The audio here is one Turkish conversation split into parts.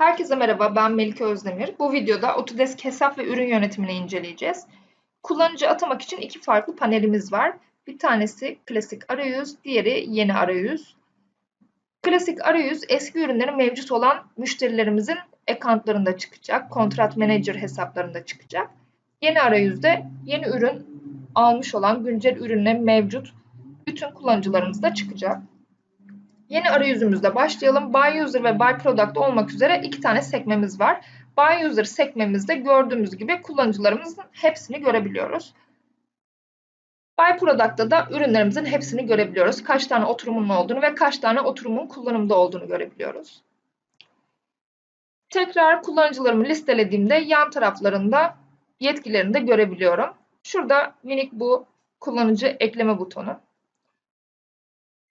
Herkese merhaba, ben Melike Özdemir. Bu videoda Autodesk hesap ve ürün yönetimini inceleyeceğiz. Kullanıcı atamak için iki farklı panelimiz var. Bir tanesi klasik arayüz, diğeri yeni arayüz. Klasik arayüz eski ürünlerin mevcut olan müşterilerimizin accountlarında çıkacak, kontrat manager hesaplarında çıkacak. Yeni arayüzde yeni ürün almış olan güncel ürünle mevcut bütün kullanıcılarımızda çıkacak. Yeni arayüzümüzde başlayalım. Buy User ve Buy Product olmak üzere iki tane sekmemiz var. Buy User sekmemizde gördüğümüz gibi kullanıcılarımızın hepsini görebiliyoruz. Buy Product'ta da ürünlerimizin hepsini görebiliyoruz. Kaç tane oturumun olduğunu ve kaç tane oturumun kullanımda olduğunu görebiliyoruz. Tekrar kullanıcılarımı listelediğimde yan taraflarında yetkilerini de görebiliyorum. Şurada minik bu kullanıcı ekleme butonu.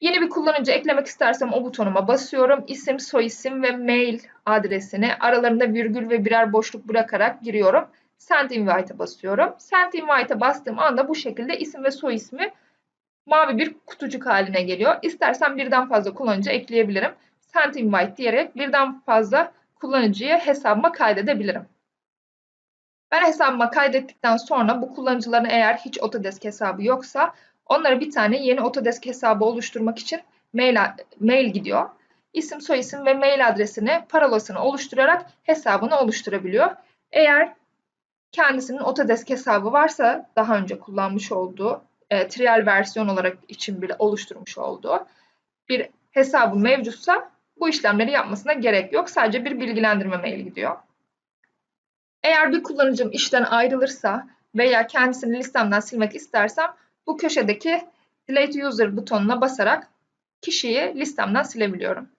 Yeni bir kullanıcı eklemek istersem o butonuma basıyorum. İsim, soyisim ve mail adresini aralarında virgül ve birer boşluk bırakarak giriyorum. Send invite'a basıyorum. Send invite'a bastığım anda bu şekilde isim ve soyismi mavi bir kutucuk haline geliyor. İstersen birden fazla kullanıcı ekleyebilirim. Send invite diyerek birden fazla kullanıcıyı hesabıma kaydedebilirim. Ben hesabıma kaydettikten sonra bu kullanıcıların eğer hiç Autodesk hesabı yoksa Onlara bir tane yeni Autodesk hesabı oluşturmak için mail, mail gidiyor. İsim, soyisim ve mail adresini, parolasını oluşturarak hesabını oluşturabiliyor. Eğer kendisinin Autodesk hesabı varsa daha önce kullanmış olduğu e, trial versiyon olarak için bile oluşturmuş olduğu bir hesabı mevcutsa bu işlemleri yapmasına gerek yok. Sadece bir bilgilendirme mail gidiyor. Eğer bir kullanıcım işten ayrılırsa veya kendisini listemden silmek istersem bu köşedeki Delete User butonuna basarak kişiyi listemden silebiliyorum.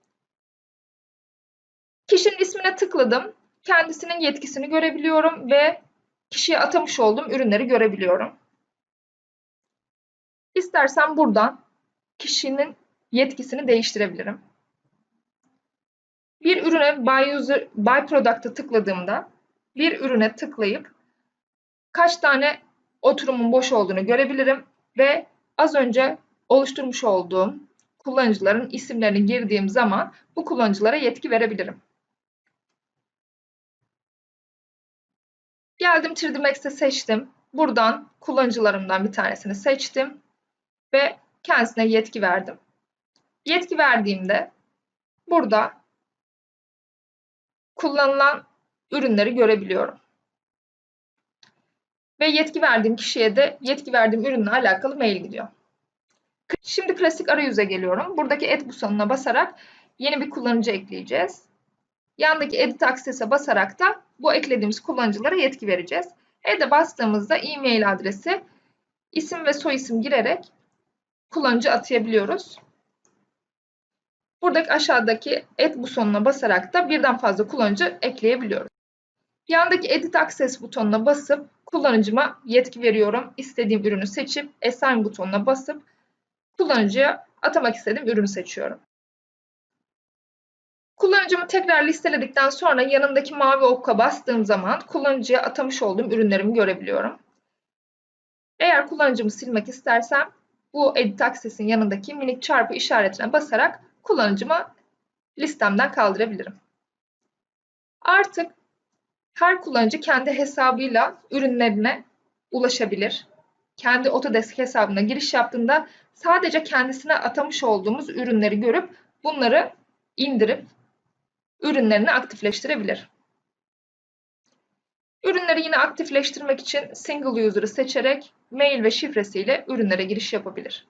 Kişinin ismine tıkladım. Kendisinin yetkisini görebiliyorum ve kişiye atamış olduğum ürünleri görebiliyorum. İstersen buradan kişinin yetkisini değiştirebilirim. Bir ürüne Buy, User, Buy Product'a tıkladığımda bir ürüne tıklayıp kaç tane oturumun boş olduğunu görebilirim ve az önce oluşturmuş olduğum kullanıcıların isimlerini girdiğim zaman bu kullanıcılara yetki verebilirim. Geldim 3D Max'te seçtim. Buradan kullanıcılarımdan bir tanesini seçtim ve kendisine yetki verdim. Yetki verdiğimde burada kullanılan ürünleri görebiliyorum. Ve yetki verdiğim kişiye de yetki verdiğim ürünle alakalı mail gidiyor. Şimdi klasik arayüze geliyorum. Buradaki Add butonuna basarak yeni bir kullanıcı ekleyeceğiz. Yandaki Edit Access'e basarak da bu eklediğimiz kullanıcılara yetki vereceğiz. Add'e bastığımızda e-mail adresi, isim ve soyisim girerek kullanıcı atayabiliyoruz. Buradaki aşağıdaki Add butonuna basarak da birden fazla kullanıcı ekleyebiliyoruz. Yandaki Edit Access butonuna basıp kullanıcıma yetki veriyorum. İstediğim ürünü seçip Assign butonuna basıp kullanıcıya atamak istediğim ürünü seçiyorum. Kullanıcımı tekrar listeledikten sonra yanındaki mavi okka bastığım zaman kullanıcıya atamış olduğum ürünlerimi görebiliyorum. Eğer kullanıcımı silmek istersem bu Edit Access'in yanındaki minik çarpı işaretine basarak kullanıcımı listemden kaldırabilirim. Artık her kullanıcı kendi hesabıyla ürünlerine ulaşabilir. Kendi Autodesk hesabına giriş yaptığında sadece kendisine atamış olduğumuz ürünleri görüp bunları indirip ürünlerini aktifleştirebilir. Ürünleri yine aktifleştirmek için single user'ı seçerek mail ve şifresiyle ürünlere giriş yapabilir.